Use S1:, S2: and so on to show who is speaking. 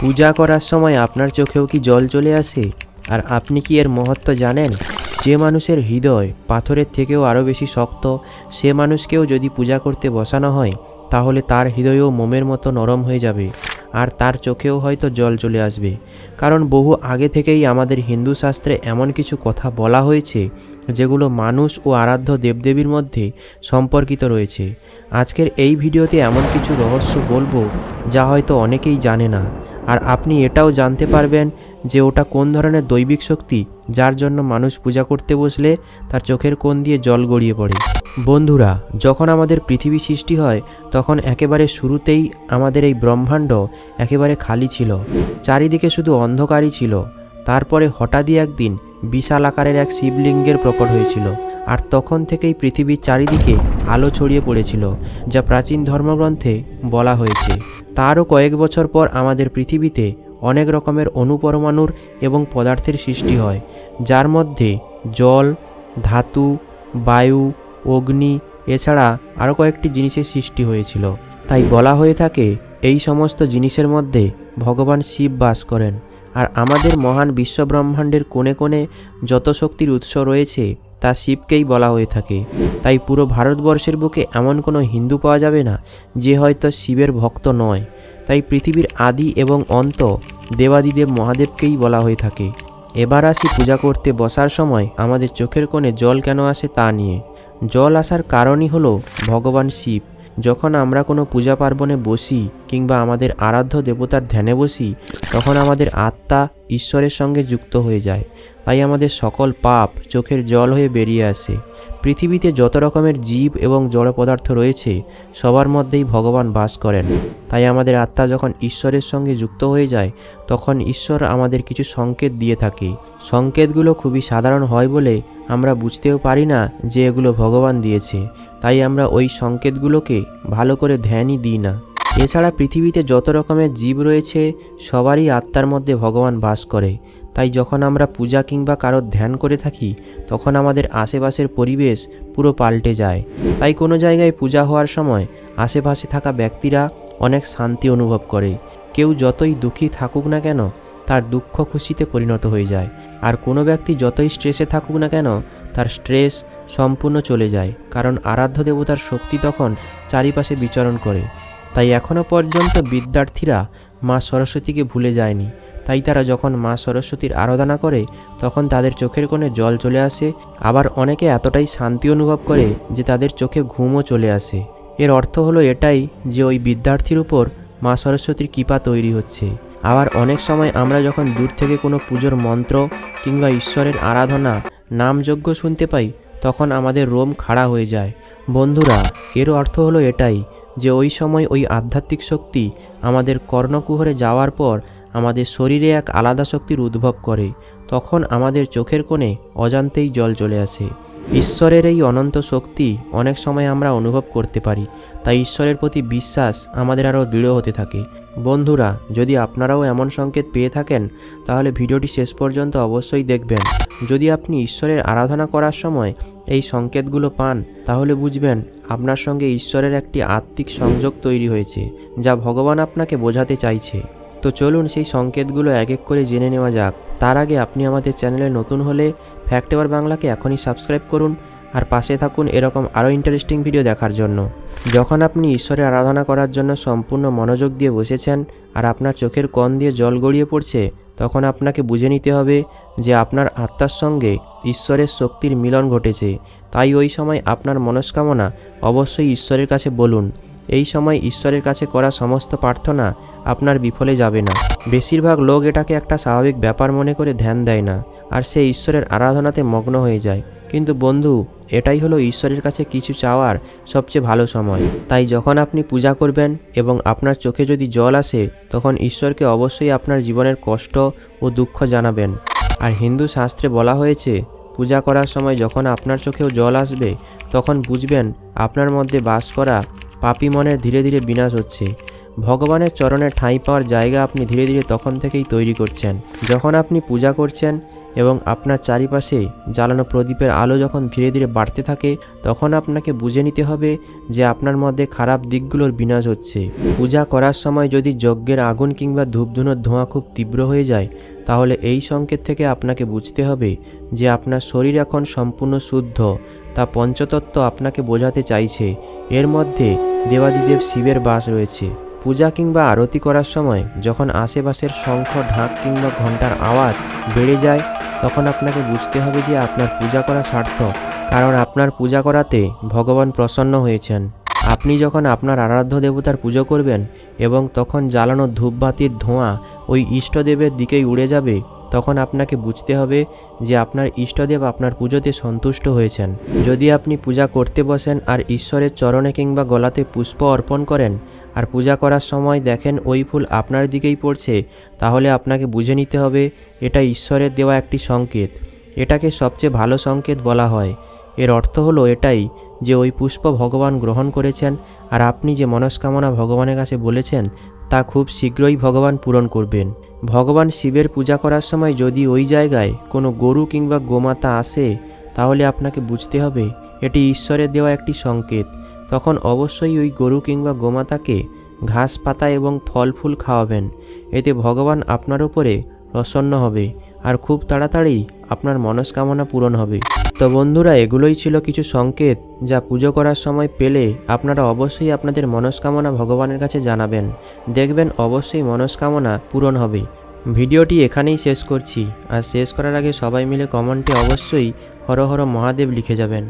S1: পূজা করার সময় আপনার চোখেও কি জল চলে আসে? আর আপনি কি এর মহত্ব জানেন? যে মানুষের হৃদয় পাথরের থেকেও আরও বেশি শক্ত, সে মানুষকেও যদি পূজা করতে বসানো হয়, তাহলে তার হৃদয়ও মোমের মতো নরম হয়ে যাবে। আর তার চোখেও হয়তো জল চলে আসবে। কারণ বহু আগে থেকেই আমাদের হিন্দু শাস্ত্রে এমন কিছু কথা বলা হয়েছে, যেগুলো মানুষ ও আরাধ্য দেবদেবীর মধ্যে সম্পর্কিত রয়েছে। আজকের এই ভিডিওতে এমন কিছু রহস্য বলব, যা হয়তো অনেকেই জানে না। আর আপনি এটাও জানতে পারবেন যে ওটা কোন ধরনের দৈবিক শক্তি যার জন্য মানুষ পূজা করতে বসলে তার চোখের কোণ দিয়ে জল গড়িয়ে পড়ে। বন্ধুরা, যখন আমাদের পৃথিবী সৃষ্টি হয়, তখন একেবারে শুরুতেই আমাদের এই ব্রহ্মাণ্ড একেবারে খালি ছিল, চারিদিকে শুধু অন্ধকারই ছিল। তারপরে হঠাৎই একদিন বিশাল আকারের এক শিবলিঙ্গের প্রকট হয়েছিল। আর তখন থেকেই পৃথিবীর চারিদিকে আলো ছড়িয়ে পড়েছিল, যা প্রাচীন ধর্মগ্রন্থে বলা হয়েছে। তারও কয়েক বছর পর আমাদের পৃথিবীতে অনেক রকমের অনুপরমাণুর এবং পদার্থের সৃষ্টি হয়, যার মধ্যে জল, ধাতু, বায়ু, অগ্নি, এছাড়া আরও কয়েকটি জিনিসের সৃষ্টি হয়েছিল। তাই বলা হয়ে থাকে, এই সমস্ত জিনিসের মধ্যে ভগবান শিব বাস করেন। আর আমাদের মহান বিশ্বব্রহ্মাণ্ডের কোণে কোণে যত শক্তির উৎস রয়েছে তা শিবকেই বলা হয়ে থাকে। তাই পুরো ভারতবর্ষের বুকে এমন কোনো হিন্দু পাওয়া যাবে না, যে হয়তো শিবের ভক্ত নয়। তাই পৃথিবীর আদি এবং অন্ত দেবাদিদেব মহাদেবকেই বলা হয়ে থাকে। এবার আসি পূজা করতে বসার সময় আমাদের চোখের কোণে জল কেন আসে তা নিয়ে। জল আসার কারণই হলো ভগবান শিব। যখন আমরা কোনো পূজা পার্বণে বসি কিংবা আমাদের আরাধ্য দেবতার ধ্যানে বসি, তখন আমাদের আত্মা ঈশ্বরের সঙ্গে যুক্ত হয়ে যায়। তাই আমাদের সকল পাপ চোখের জল হয়ে বেরিয়ে আসে। পৃথিবীতে যত রকমের জীব এবং জড় পদার্থ রয়েছে, সবার মধ্যেই ভগবান বাস করেন। তাই আমাদের আত্মা যখন ঈশ্বরের সঙ্গে যুক্ত হয়ে যায়, তখন ঈশ্বর আমাদের কিছু সংকেত দিয়ে থাকে। সংকেতগুলো খুবই সাধারণ হয় বলে আমরা বুঝতেও পারি না যে এগুলো ভগবান দিয়েছে। তাই আমরা ওই সংকেতগুলোকে ভালো করে ধ্যানই দিই না। এছাড়া পৃথিবীতে যত রকমের জীব রয়েছে, সবারই আত্মার মধ্যে ভগবান বাস করে। তাই যখন আমরা পূজা কিংবা কারোর ধ্যান করে থাকি, তখন আমাদের আশেপাশের পরিবেশ পুরো পাল্টে যায়। তাই কোনো জায়গায় পূজা হওয়ার সময় আশেপাশে থাকা ব্যক্তিরা অনেক শান্তি অনুভব করে। কেউ যতই দুঃখী থাকুক না কেন, তার দুঃখ খুশিতে পরিণত হয়ে যায়। আর কোনো ব্যক্তি যতই স্ট্রেসে থাকুক না কেন, তার স্ট্রেস সম্পূর্ণ চলে যায়। কারণ আরাধ্য দেবতার শক্তি তখন চারিপাশে বিচরণ করে। তাই এখনও পর্যন্ত বিদ্যার্থীরা মা সরস্বতীকে ভুলে যায়নি। তাই তারা যখন মা সরস্বতীর আরাধনা করে, তখন তাদের চোখের কোণে জল চলে আসে, আবার অনেকে এতটাই শান্তি অনুভব করে যে তাদের চোখে ঘুমও চলে আসে। এর অর্থ হলো এটাই যে ওই বিদ্যার্থীর উপর মা সরস্বতীর কৃপা তৈরি হচ্ছে। আবার অনেক সময় আমরা যখন দূর থেকে কোনো পুজোর মন্ত্র কিংবা ঈশ্বরের আরাধনা, নামযজ্ঞ শুনতে পাই, তখন আমাদের রোম খাড়া হয়ে যায়। বন্ধুরা, এর অর্থ হলো এটাই যে ওই সময় ওই আধ্যাত্মিক শক্তি আমাদের কর্ণকুহরে যাওয়ার পর আমাদের শরীরে এক আলাদা শক্তির উদ্ভব করে, তখন আমাদের চোখের কোণে অজান্তেই জল চলে আসে। ঈশ্বরের এই অনন্ত শক্তি অনেক সময় আমরা অনুভব করতে পারি, তাই ঈশ্বরের প্রতি বিশ্বাস আমাদের আরও দৃঢ় হতে থাকে। বন্ধুরা, যদি আপনারাও এমন সংকেত পেয়ে থাকেন, তাহলে ভিডিওটি শেষ পর্যন্ত অবশ্যই দেখবেন। যদি আপনি ঈশ্বরের আরাধনা করার সময় এই সংকেতগুলো পান, তাহলে বুঝবেন আপনার সঙ্গে ঈশ্বরের একটি আত্মিক সংযোগ তৈরি হয়েছে, যা ভগবান আপনাকে বোঝাতে চাইছে। তো চলুন সেই সংকেতগুলো এক এক করে জেনে নেওয়া যাক। তার আগে আপনি আমাদের চ্যানেলে নতুন হলে ফ্যাক্ট এবার বাংলাকে এখনই সাবস্ক্রাইব করুন আর পাশে থাকুন এরকম আরও ইন্টারেস্টিং ভিডিও দেখার জন্য। যখন আপনি ঈশ্বরের আরাধনা করার জন্য সম্পূর্ণ মনোযোগ দিয়ে বসেছেন আর আপনার চোখের কণ দিয়ে জল গড়িয়ে পড়ছে, তখন আপনাকে বুঝে নিতে হবে যে আপনার আত্মার সঙ্গে ঈশ্বরের শক্তির মিলন ঘটেছে। তাই ওই সময় আপনার মনস্কামনা অবশ্যই ঈশ্বরের কাছে বলুন এই সময় ঈশ্বরের কাছে করা সমস্ত প্রার্থনা আপনার বিফলে যাবে না। বেশিরভাগ লোক এটাকে একটা স্বাভাবিক ব্যাপার মনে করে ধ্যান দেয় না, আর সে ঈশ্বরের আরাধনাতে মগ্ন হয়ে যায়। কিন্তু বন্ধু, এটাই হলো ঈশ্বরের কাছে কিছু চাওয়ার সবচেয়ে ভালো সময়। তাই যখন আপনি পূজা করবেন এবং আপনার চোখে যদি জল আসে, তখন ঈশ্বরকে অবশ্যই আপনার জীবনের কষ্ট ও দুঃখ জানাবেন। আর হিন্দু শাস্ত্রে বলা হয়েছে, পূজা করার সময় যখন আপনার চোখেও জল আসবে, তখন বুঝবেন আপনার মধ্যে বাস করা পাপি মনের ধীরে ধীরে বিনাশ হচ্ছে। ভগবানের চরণে ঠাঁই পাওয়ার জায়গা আপনি ধীরে ধীরে তখন থেকেই তৈরি করছেন। যখন আপনি পূজা করছেন এবং আপনার চারিপাশে জ্বালানো প্রদীপের আলো যখন ধীরে ধীরে বাড়তে থাকে, তখন আপনাকে বুঝে নিতে হবে যে আপনার মধ্যে খারাপ দিকগুলোর বিনাশ হচ্ছে। পূজা করার সময় যদি যজ্ঞের আগুন কিংবা ধূপধুনোর ধোঁয়া খুব তীব্র হয়ে যায়, তাহলে এই সংকেত থেকে আপনাকে বুঝতে হবে যে আপনার শরীর এখন সম্পূর্ণ শুদ্ধ, তা পঞ্চতত্ত্ব আপনাকে বোঝাতে চাইছে। এর মধ্যে দেবাদিদেব শিবের বাস রয়েছে। পূজা কিংবা আরতি করার সময় যখন আশেপাশের শঙ্খ, ঢাক কিংবা ঘণ্টার আওয়াজ বেড়ে যায় তখন আপনাকে বুঝতে হবে যে আপনার পূজা করা সার্থক, কারণ আপনার পূজা করাতে ভগবান প্রসন্ন হয়েছেন। আপনি যখন আপনার আরাধ্য দেবতার পুজো করবেন এবং তখন জ্বালানো ধূপবাতির ধোঁয়া ওই ইষ্টদেবের দিকেই উড়ে যাবে, তখন আপনাকে বুঝতে হবে যে আপনার ইষ্টদেব আপনার পুজোতে সন্তুষ্ট হয়েছেন। যদি আপনি পূজা করতে বসেন আর ঈশ্বরের চরণে কিংবা গলাতে পুষ্প অর্পণ করেন আর পূজা করার সময় দেখেন ওই ফুল আপনার দিকেই পড়ছে, তাহলে আপনাকে বুঝে নিতে হবে, এটা ঈশ্বরের দেওয়া একটি সংকেত। এটাকে সবচেয়ে ভালো সংকেত বলা হয়। এর অর্থ হলো এটাই যে ওই পুষ্প ভগবান গ্রহণ করেছেন আর আপনি যে মনস্কামনা ভগবানের কাছে বলেছেন, তা খুব শীঘ্রই ভগবান পূরণ করবেন। ভগবান শিবের পূজা করার সময় যদি ওই জায়গায় কোনো গরু কিংবা গোমাতা আসে, তাহলে আপনাকে বুঝতে হবে, এটি ঈশ্বরের দেওয়া একটি সংকেত। তখন অবশ্যই ওই গরু কিংবা গোমাতাকে ঘাস, পাতা এবং ফল ফুল খাওয়াবেন। এতে ভগবান আপনার উপরে প্রসন্ন হবে আর খুব তাড়াতাড়ি আপনার মনস্কামনা পূরণ হবে। তো বন্ধুরা, এগুলোই ছিল কিছু সংকেত যা পুজো করার সময় পেলে আপনারা অবশ্যই আপনাদের মনস্কামনা ভগবানের কাছে জানাবেন। দেখবেন অবশ্যই মনস্কামনা পূরণ হবে। ভিডিওটি এখানেই শেষ করছি। আর শেষ করার আগে সবাই মিলে কমেন্টে অবশ্যই হর হর মহাদেব লিখে যাবেন।